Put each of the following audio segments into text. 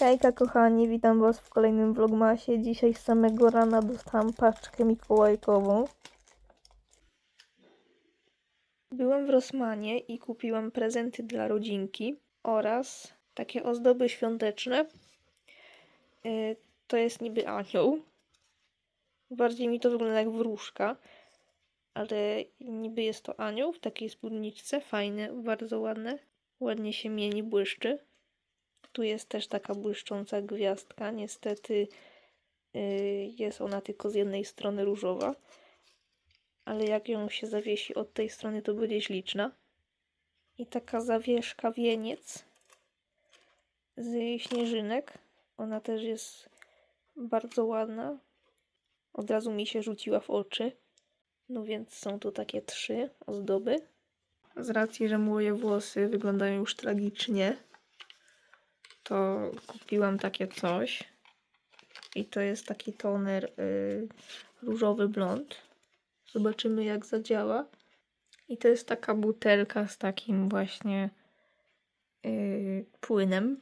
Hejka kochani, witam was w kolejnym vlogmasie. Dzisiaj z samego rana dostałam paczkę mikołajkową. Byłam w Rosmanie i kupiłam prezenty dla rodzinki oraz takie ozdoby świąteczne. Yy, To jest niby anioł. Bardziej mi to wygląda jak wróżka, ale niby jest to anioł w takiej spódniczce. Fajne, bardzo ładne. Ładnie się mieni, błyszczy. Tu jest też taka błyszcząca gwiazdka. Niestety yy, jest ona tylko z jednej strony różowa. Ale jak ją się zawiesi od tej strony, to będzie śliczna. I taka zawieszka wieniec z śnieżynek. Ona też jest bardzo ładna. Od razu mi się rzuciła w oczy. No więc są tu takie trzy ozdoby. Z racji, że moje włosy wyglądają już tragicznie, to kupiłam takie coś. I to jest taki toner y, różowy blond. Zobaczymy jak zadziała. I to jest taka butelka z takim właśnie y, płynem,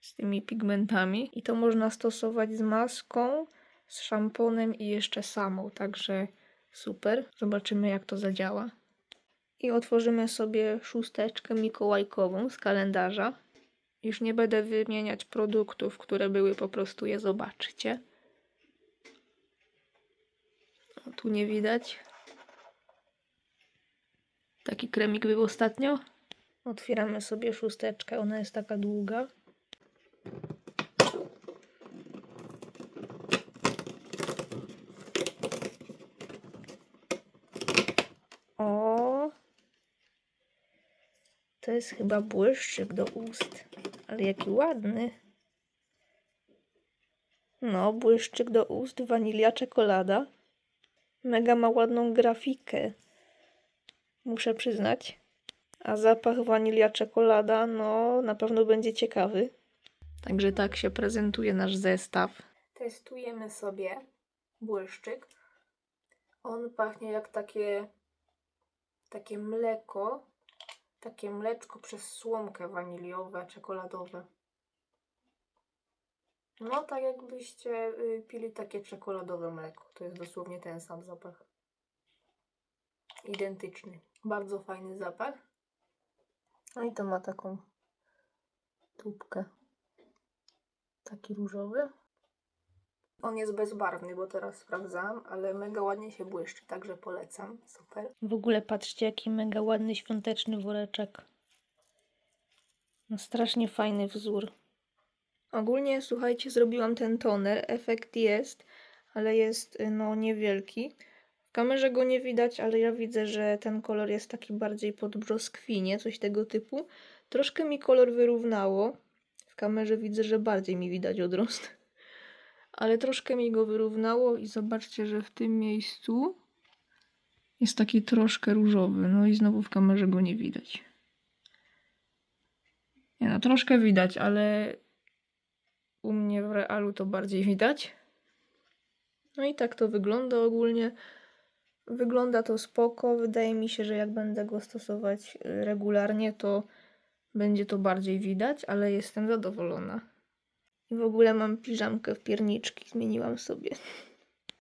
z tymi pigmentami. I to można stosować z maską, z szamponem i jeszcze samą, także super. Zobaczymy jak to zadziała. I otworzymy sobie szósteczkę mikołajkową z kalendarza. Już nie będę wymieniać produktów, które były, po prostu je zobaczcie. O, tu nie widać. Taki kremik był ostatnio. Otwieramy sobie szósteczkę, ona jest taka długa. O, to jest chyba błyszczyk do ust. Ale jaki ładny. No, błyszczyk do ust, wanilia, czekolada. Mega ma ładną grafikę. Muszę przyznać. A zapach wanilia, czekolada, no, na pewno będzie ciekawy. Także tak się prezentuje nasz zestaw. Testujemy sobie błyszczyk. On pachnie jak takie takie mleko, takie mleczko przez słomkę waniliowe, czekoladowe. No, tak jakbyście y, pili takie czekoladowe mleko. To jest dosłownie ten sam zapach. Identyczny. Bardzo fajny zapach. No i to ma taką tubkę. Taki różowy. On jest bezbarwny, bo teraz sprawdzam, ale mega ładnie się błyszczy, także polecam. Super. W ogóle patrzcie, jaki mega ładny świąteczny woreczek. No strasznie fajny wzór. Ogólnie, słuchajcie, zrobiłam ten toner. Efekt jest, ale jest y, no niewielki. W kamerze go nie widać, ale ja widzę, że ten kolor jest taki bardziej pod brzoskwinie, coś tego typu. Troszkę mi kolor wyrównało. W kamerze widzę, że bardziej mi widać odrost ale troszkę mi go wyrównało i zobaczcie, że w tym miejscu jest taki troszkę różowy. No i znowu w kamerze go nie widać. Nie no, troszkę widać, ale u mnie w realu to bardziej widać. No i tak to wygląda ogólnie. Wygląda to spoko. Wydaje mi się, że jak będę go stosować y, regularnie, to będzie to bardziej widać, ale jestem zadowolona. I w ogóle mam piżamkę w pierniczki, zmieniłam sobie.